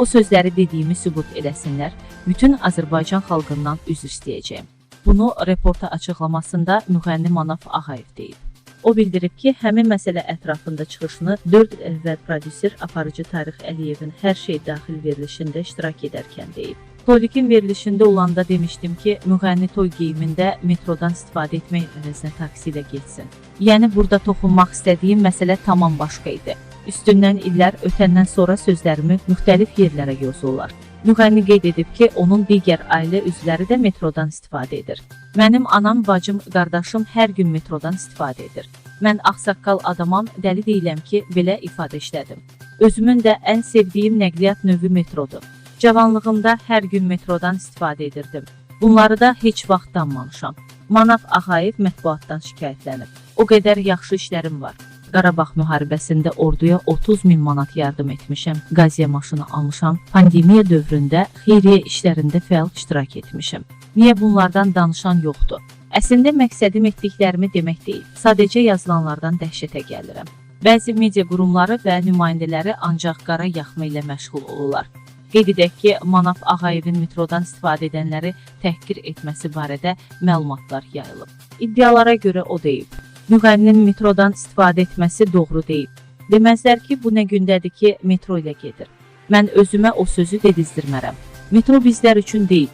o sözləri dediyimi sübut eləsinlər, bütün Azərbaycan xalqından üzr istəyəcəyəm. Bunu reporta açıqlamasında müğənni Manaf Ağayev deyib. O bildirib ki, həmin məsələ ətrafında çıxışını 4 il əvvəl prodüser aparıcı Tarix Əliyevin hər şey daxil verilişində iştirak edərkən deyib. Tolikin verilişində olanda demişdim ki, müğənni toy geyimində metrodan istifadə etmək əvəzinə taksi ilə getsin. Yəni burada toxunmaq istədiyim məsələ tamam başqa idi. Üstündən illər ötəndən sonra sözlərimi müxtəlif yerlərə yozurlar. Müğənni qeyd edib ki, onun digər ailə üzvləri də metrodan istifadə edir. Mənim anam, bacım, qardaşım hər gün metrodan istifadə edir. Mən ağsaqqal adamam, dəli deyiləm ki, belə ifadə işlədim. Özümün də ən sevdiyim nəqliyyat növü metrodur. Cavanlığımda hər gün metrodan istifadə edirdim. Bunları da heç vaxt danmamışam. Manaf Ağayev mətbuatdan şikayətlənib. O qədər yaxşı işlərim var. Qarabağ müharibəsində orduya 30 min manat yardım etmişəm, qaziyə maşını almışam, pandemiya dövründə xeyriyyə işlərində fəal iştirak etmişəm. Niyə bunlardan danışan yoxdur? Əslində məqsədim etdiklərimi demək deyil, sadəcə yazılanlardan dəhşətə gəlirəm. Bəzi media qurumları və nümayəndələri ancaq qara yaxma ilə məşğul olurlar. Qeyd edək ki, Manaf Ağayevin metrodan istifadə edənləri təhqir etməsi barədə məlumatlar yayılıb. İddialara görə o deyib, müğənninin metrodan istifadə etməsi doğru deyil. Deməzlər ki, bu nə gündədir ki, metro ilə gedir. Mən özümə o sözü dedizdirmərəm. Metro bizlər üçün deyil,